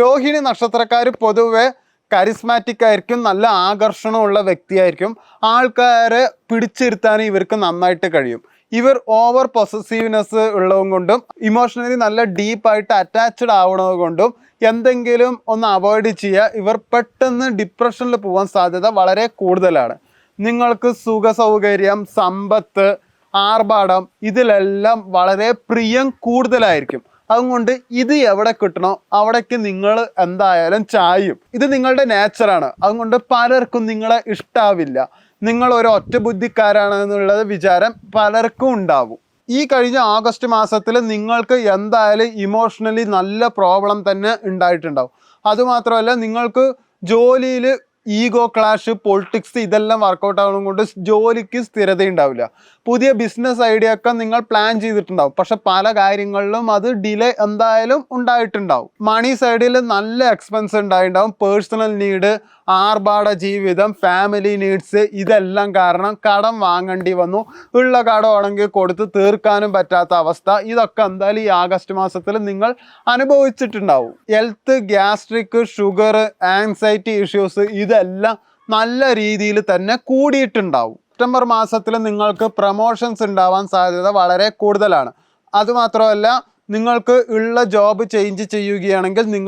രോഹിണി നക്ഷത്രക്കാർ പൊതുവെ കരിസ്മാറ്റിക് ആയിരിക്കും നല്ല ആകർഷണമുള്ള വ്യക്തിയായിരിക്കും. ആൾക്കാരെ പിടിച്ചിരുത്താൻ ഇവർക്ക് നന്നായിട്ട് കഴിയും. ഇവർ ഓവർ പൊസസീവ്നെസ് ഉള്ളതും കൊണ്ടും ഇമോഷണലി നല്ല ഡീപ്പായിട്ട് അറ്റാച്ച്ഡ് ആവണത് കൊണ്ടും എന്തെങ്കിലും ഒന്ന് അവോയ്ഡ് ചെയ്യുക ഇവർ പെട്ടെന്ന് ഡിപ്രഷനിൽ പോകാൻ സാധ്യത വളരെ കൂടുതലാണ്. നിങ്ങൾക്ക് സുഖ സൗകര്യം സമ്പത്ത് ആർഭാടം ഇതിലെല്ലാം വളരെ പ്രിയം കൂടുതലായിരിക്കും. അതുകൊണ്ട് ഇത് എവിടെ കിട്ടണോ അവിടേക്ക് നിങ്ങൾ എന്തായാലും ചായും. ഇത് നിങ്ങളുടെ നേച്ചറാണ് അതുകൊണ്ട് പലർക്കും നിങ്ങളെ ഇഷ്ടാവില്ല. നിങ്ങൾ ഒരു ഒറ്റ ബുദ്ധിക്കാരാണെന്നുള്ളത് വിചാരം പലർക്കും ഉണ്ടാവും. ഈ കഴിഞ്ഞ ഓഗസ്റ്റ് മാസത്തിൽ നിങ്ങൾക്ക് എന്തായാലും ഇമോഷണലി നല്ല പ്രോബ്ലം തന്നെ ഉണ്ടായിട്ടുണ്ടാവും. അതുമാത്രമല്ല നിങ്ങൾക്ക് ജോലിയിൽ ഈഗോ ക്ലാഷ് പൊളിറ്റിക്സ് ഇതെല്ലാം വർക്കൗട്ട് ആവുന്നത് കൊണ്ട് ജോലിക്ക് സ്ഥിരത ഉണ്ടാവില്ല പുതിയ ബിസിനസ് ഐഡിയ ഒക്കെ നിങ്ങൾ പ്ലാൻ ചെയ്തിട്ടുണ്ടാവും. പക്ഷെ പല കാര്യങ്ങളിലും അത് ഡിലേ എന്തായാലും ഉണ്ടായിട്ടുണ്ടാവും. മണി സൈഡിൽ നല്ല എക്സ്പെൻസ് ഉണ്ടായിട്ടുണ്ടാവും. പേഴ്സണൽ നീഡ് ആർഭാട ജീവിതം ഫാമിലി നീഡ്സ് ഇതെല്ലാം കാരണം കടം വാങ്ങേണ്ടി വന്നു. ഉള്ള കടമാണെങ്കിൽ കൊടുത്ത് തീർക്കാനും പറ്റാത്ത അവസ്ഥ. ഇതൊക്കെ എന്തായാലും ഈ ആഗസ്റ്റ് മാസത്തിൽ നിങ്ങൾ അനുഭവിച്ചിട്ടുണ്ടാവും. Health gastric sugar anxiety issues ഇതെല്ലാം നല്ല രീതിയിൽ തന്നെ കൂടിയിട്ടുണ്ടാവും. സെപ്റ്റംബർ മാസത്തിൽ നിങ്ങൾക്ക് പ്രൊമോഷൻസ് ഉണ്ടാവാൻ സാധ്യത വളരെ കൂടുതലാണ്. അതുമാത്രമല്ല നിങ്ങൾക്ക് ഉള്ള ജോബ് ചേഞ്ച് ചെയ്യുകയാണെങ്കിൽ നിങ്ങൾ